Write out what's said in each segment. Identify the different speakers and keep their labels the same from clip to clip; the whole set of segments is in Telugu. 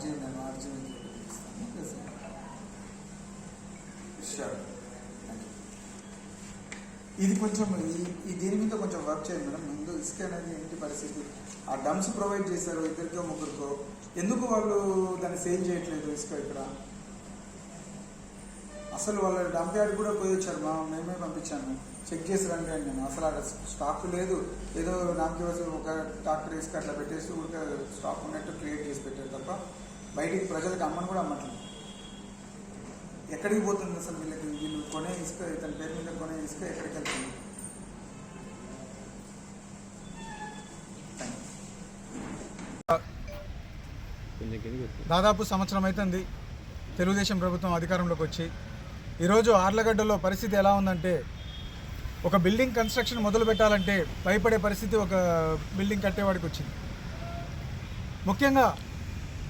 Speaker 1: ఆర్జీ నేను ఆర్జీ ఓకే సార్. షూర్ ఇది కొంచెం ఈ- దీని మీద కొంచెం వర్క్ చేయండి మేడం ముందు ఇసుక అనేది ఏంటి పరిస్థితి? ఆ డమ్స్ ప్రొవైడ్ చేశారు ఇద్దరికో ముగ్గురికో ఎందుకు వాళ్ళు దాన్ని సేల్ చేయట్లేదు ఇసుక ఇక్కడ? అసలు వాళ్ళ డంప్ యార్డ్ కూడా పోయి వచ్చారు మా మేమే పంపించాను చెక్ చేసి రండి అని నేను. అసలు అక్కడ స్టాక్ లేదు. ఏదో నాకు ఒక ట్రాక్టర్ ఇసుక అట్లా పెట్టేసి ఊరికే స్టాక్ ఉన్నట్టు క్రియేట్ చేసి పెట్టారు తప్ప బయటికి ప్రజలకు అమ్మని కూడా అమ్మట్లేదు. ఎక్కడికి పోతుంది అసలు వీళ్ళకి? వీళ్ళు కొనే ఇసుక ఇతని పేరు మీద కొనే ఇసుక ఎక్కడికి వెళ్తుంది? దాదాపు సంవత్సరం అవుతుంది తెలుగుదేశం ప్రభుత్వం అధికారంలోకి వచ్చి. ఈరోజు ఆర్లగడ్డలో పరిస్థితి ఎలా ఉందంటే ఒక బిల్డింగ్ కన్స్ట్రక్షన్ మొదలు పెట్టాలంటే భయపడే పరిస్థితి ఒక బిల్డింగ్ కట్టేవాడికి వచ్చింది. ముఖ్యంగా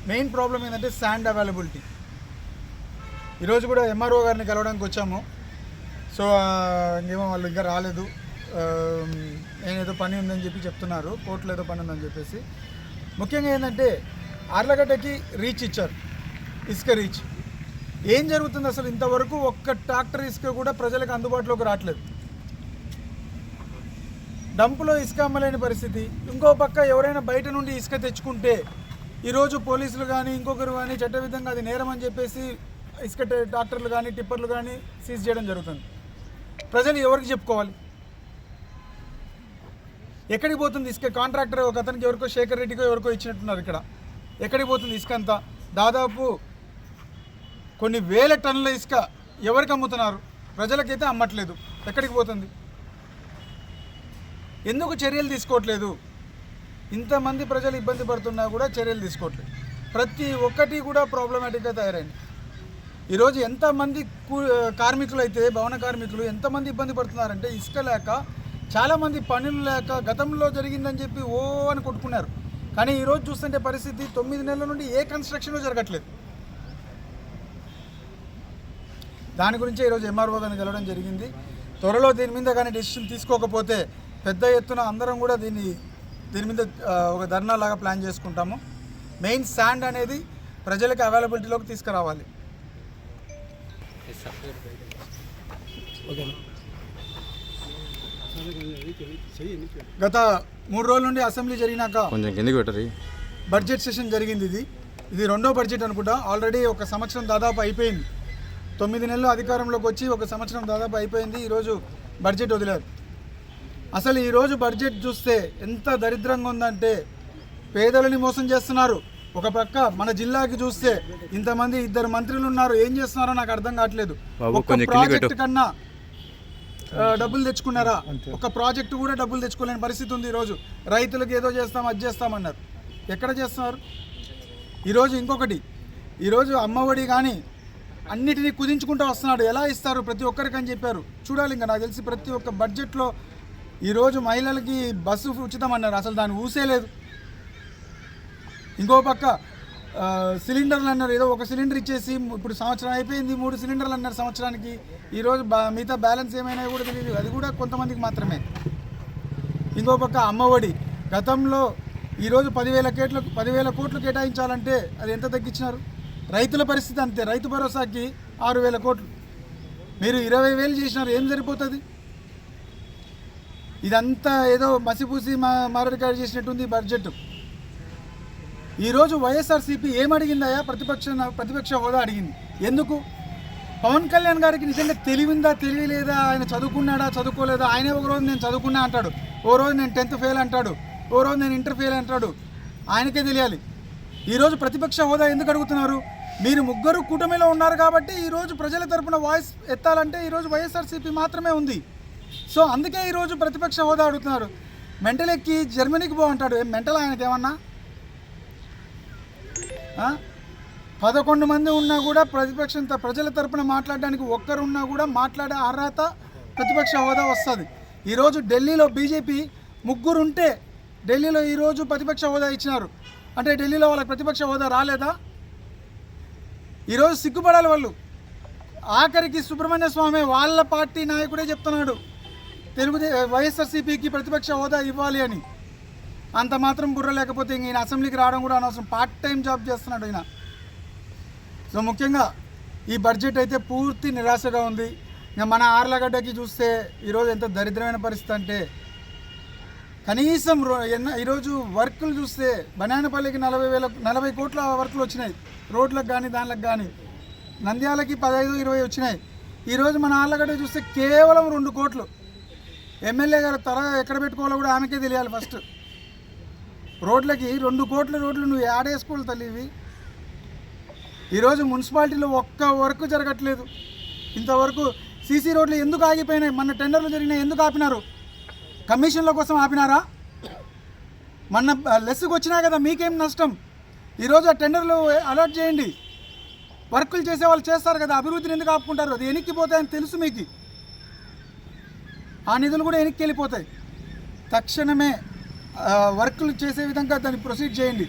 Speaker 1: మెయిన్ ప్రాబ్లం ఏంటంటే శాండ్ అవైలబిలిటీ ఈరోజు కూడా ఎంఆర్ఓ గారిని కలవడానికి వచ్చాము. సో ఇంకేమో వాళ్ళు ఇంకా రాలేదు. నేనేదో పని ఉందని చెప్పి చెప్తున్నారు. కోర్టులో ఏదో పని ఉందని చెప్పేసి. ముఖ్యంగా ఏంటంటే ఆర్లగడ్డకి రీచ్ ఇచ్చారు. ఇసుక రీచ్ ఏం జరుగుతుంది అసలు ఇంతవరకు ఒక్క ట్రాక్టర్ ఇసుక కూడా ప్రజలకు అందుబాటులోకి రావట్లేదు. డంపులో ఇసుక అమ్మలేని పరిస్థితి. ఇంకో పక్క ఎవరైనా బయట నుండి ఇసుక తెచ్చుకుంటే ఈరోజు పోలీసులు కానీ ఇంకొకరు కానీ చట్టవిధంగా అది నేరం అని చెప్పేసి ఇసుక డాక్టర్లు కానీ టిప్పర్లు కానీ సీజ్ చేయడం జరుగుతుంది. ప్రజలు ఎవరికి చెప్పుకోవాలి? ఎక్కడికి పోతుంది ఇసుక? కాంట్రాక్టర్ ఒక అతనికి ఎవరికో శేఖర్ రెడ్డికో ఎవరికో ఇచ్చినట్టున్నారు ఇక్కడ. ఎక్కడికి పోతుంది ఇసుక అంతా? దాదాపు కొన్ని వేల టన్నుల ఇసుక ఎవరికి అమ్ముతున్నారు? ప్రజలకైతే అమ్మట్లేదు. ఎక్కడికి పోతుంది? ఎందుకు చర్యలు తీసుకోవట్లేదు? ఇంతమంది ప్రజలు ఇబ్బంది పడుతున్నా కూడా చర్యలు తీసుకోవట్లేదు. ప్రతి ఒక్కటి కూడా ప్రాబ్లమాటిక్గా తయారైంది. ఈరోజు ఎంతమంది కూ కార్మికులు అయితే భవన కార్మికులు ఎంతమంది ఇబ్బంది పడుతున్నారంటే ఇసుక లేక చాలామంది పనులు లేక గతంలో జరిగిందని చెప్పి ఓ అని కొట్టుకున్నారు. కానీ ఈరోజు చూస్తుంటే పరిస్థితి తొమ్మిది నెలల నుండి ఏ కన్స్ట్రక్షన్ జరగట్లేదు. దాని గురించే ఈరోజు ఎంఆర్ఓ గారిని కలవడం జరిగింది. త్వరలో దీని మీద కానీ డెసిషన్ తీసుకోకపోతే పెద్ద ఎత్తున అందరం కూడా దీన్ని దీని మీద ఒక ధర్నా లాగా ప్లాన్ చేసుకుంటాము. మెయిన్ శాండ్ అనేది ప్రజలకు అవైలబిలిటీలోకి తీసుకురావాలి. గత మూడు రోజుల నుండి అసెంబ్లీ జరిగినాక
Speaker 2: కొంచెం కిందికి పెట్టరు.
Speaker 1: బడ్జెట్ సెషన్ జరిగింది ఇది. ఇది రెండో బడ్జెట్ అనుకుంటా. ఆల్రెడీ ఒక సంవత్సరం దాదాపు అయిపోయింది. తొమ్మిది నెలలు అధికారంలోకి వచ్చి ఒక సంవత్సరం దాదాపు అయిపోయింది. ఈరోజు బడ్జెట్ వదిలారు. అసలు ఈరోజు బడ్జెట్ చూస్తే ఎంత దరిద్రంగా ఉందంటే పేదలని మోసం చేస్తున్నారు. ఒక పక్క మన జిల్లాకి చూస్తే ఇంతమంది ఇద్దరు మంత్రులు ఉన్నారు. ఏం చేస్తున్నారో నాకు అర్థం కావట్లేదు. ఒక్క ప్రాజెక్ట్. కన్నా డబ్బులు తెచ్చుకున్నారా? ఒక ప్రాజెక్టు కూడా డబ్బులు తెచ్చుకోలేని పరిస్థితి ఉంది ఈరోజు. రైతులకు ఏదో చేస్తాం అది చేస్తామన్నారు ఎక్కడ చేస్తున్నారు? ఈరోజు ఇంకొకటి. ఈరోజు అమ్మఒడి కానీ అన్నిటినీ కుదించుకుంటూ వస్తున్నాడు. ఎలా ఇస్తారు? ప్రతి ఒక్కరికి అని చెప్పారు. చూడాలి ఇంకా. నాకు తెలిసి ప్రతి ఒక్క బడ్జెట్లో ఈరోజు మహిళలకి బస్సు ఉచితం అన్నారు అసలు దాన్ని ఊసేలేదు ఇంకో పక్క సిలిండర్లు అన్నారు. ఏదో ఒక సిలిండర్ ఇచ్చేసి ఇప్పుడు సంవత్సరం అయిపోయింది మూడు సిలిండర్లు అన్నారు సంవత్సరానికి. ఈరోజు బా మిగతా బ్యాలెన్స్ ఏమైనా కూడా తెలియదు. అది కూడా కొంతమందికి మాత్రమే. ఇంకో పక్క అమ్మఒడి గతంలో ఈరోజు పదివేల కేట్లు పదివేల కోట్లు కేటాయించాలంటే అది ఎంత తగ్గించినారు? రైతుల పరిస్థితి అంతే. రైతు భరోసాకి ఆరు వేల కోట్లు. మీరు ఇరవై వేలు చేసినారు. ఏం సరిపోతుంది? ఇదంతా ఏదో మసిపూసి మా మారడికాయ చేసినట్టుంది బడ్జెట్ ఈరోజు వైఎస్ఆర్సీపీ ఏమడిగిందయా ప్రతిపక్ష ప్రతిపక్ష హోదా అడిగింది. ఎందుకు? పవన్ కళ్యాణ్ గారికి నిజంగా తెలివిందా తెలివి లేదా ఆయన చదువుకున్నాడా చదువుకోలేదా? ఆయనే ఒక రోజు నేను చదువుకున్నా అంటాడు. ఓ రోజు నేను టెన్త్ ఫెయిల్ అంటాడు. ఓ రోజు నేను ఇంటర్ ఫెయిల్ అంటాడు. ఆయనకే తెలియాలి. ఈరోజు ప్రతిపక్ష హోదా ఎందుకు అడుగుతున్నారు? మీరు ముగ్గురు కూటమిలో ఉన్నారు కాబట్టి ఈరోజు ప్రజల తరపున వాయిస్ ఎత్తాలంటే ఈరోజు వైఎస్ఆర్సీపీ మాత్రమే ఉంది. సో అందుకే ఈరోజు ప్రతిపక్ష హోదా అడుగుతున్నారు. మెంటల్ ఎక్కి జర్మనీకి పో అంటాడు. ఏం మెంటల్ ఆయనకి ఏమన్నా? పదకొండు మంది ఉన్నా కూడా ప్రతిపక్షం ప్రజల తరపున మాట్లాడడానికి ఒక్కరు ఉన్నా కూడా మాట్లాడే అర్హత ప్రతిపక్ష హోదా వస్తుంది. ఈరోజు ఢిల్లీలో బీజేపీ ముగ్గురు ఉంటే ఢిల్లీలో ఈరోజు ప్రతిపక్ష హోదా ఇచ్చినారు. అంటే ఢిల్లీలో వాళ్ళకి ప్రతిపక్ష హోదా రాలేదా? ఈరోజు సిగ్గుపడాలి వాళ్ళు. ఆఖరికి సుబ్రహ్మణ్య స్వామి వాళ్ళ పార్టీ నాయకుడే చెప్తున్నాడు. తెలుగుదే వైఎస్ఆర్సీపీకి ప్రతిపక్ష హోదా ఇవ్వాలి అని. అంత మాత్రం బుర్ర లేకపోతే ఈయన అసెంబ్లీకి రావడం కూడా అనవసరం. పార్ట్ టైం జాబ్ చేస్తున్నాడు ఈయన. సో ముఖ్యంగా ఈ బడ్జెట్ అయితే పూర్తి నిరాశగా ఉంది. మన ఆర్లగడ్డకి చూస్తే ఈరోజు ఎంత దరిద్రమైన పరిస్థితి అంటే కనీసం ఎన్న- ఈరోజు వర్కులు చూస్తే బనానపల్లికి నలభై వేల నలభై కోట్ల వర్కులు వచ్చినాయి. రోడ్లకు కానీ దానిలకు కానీ నంద్యాలకి పదహైదు ఇరవై వచ్చినాయి. ఈరోజు మన ఆర్లగడ్డ చూస్తే కేవలం రెండు కోట్లు. ఎమ్మెల్యే గారు త్వర ఎక్కడ పెట్టుకోవాలో కూడా ఆమెకే తెలియాలి ఫస్ట్. రోడ్లకి రెండు కోట్ల రోడ్లు నువ్వు ఆడేసుకోవాలి తల్లివి ఈరోజు మున్సిపాలిటీలో ఒక్క వర్క్ జరగట్లేదు. ఇంతవరకు సీసీ రోడ్లు ఎందుకు ఆగిపోయినాయి? మన టెండర్లు జరిగినాయి. ఎందుకు ఆపినారు? కమిషన్ల కోసం ఆపినారా? మన లెస్సుకు వచ్చినా కదా మీకేం నష్టం? ఈరోజు ఆ టెండర్లు అలర్ట్ చేయండి. వర్కులు చేసే వాళ్ళు చేస్తారు కదా. అభివృద్ధిని ఎందుకు ఆపుకుంటారు? అది ఎనిక్కిపోతాయని తెలుసు మీకు. ఆ నిధులు కూడా వెనక్కి వెళ్ళిపోతాయి. తక్షణమే వర్కులు చేసే విధంగా దాన్ని ప్రొసీడ్ చేయండి.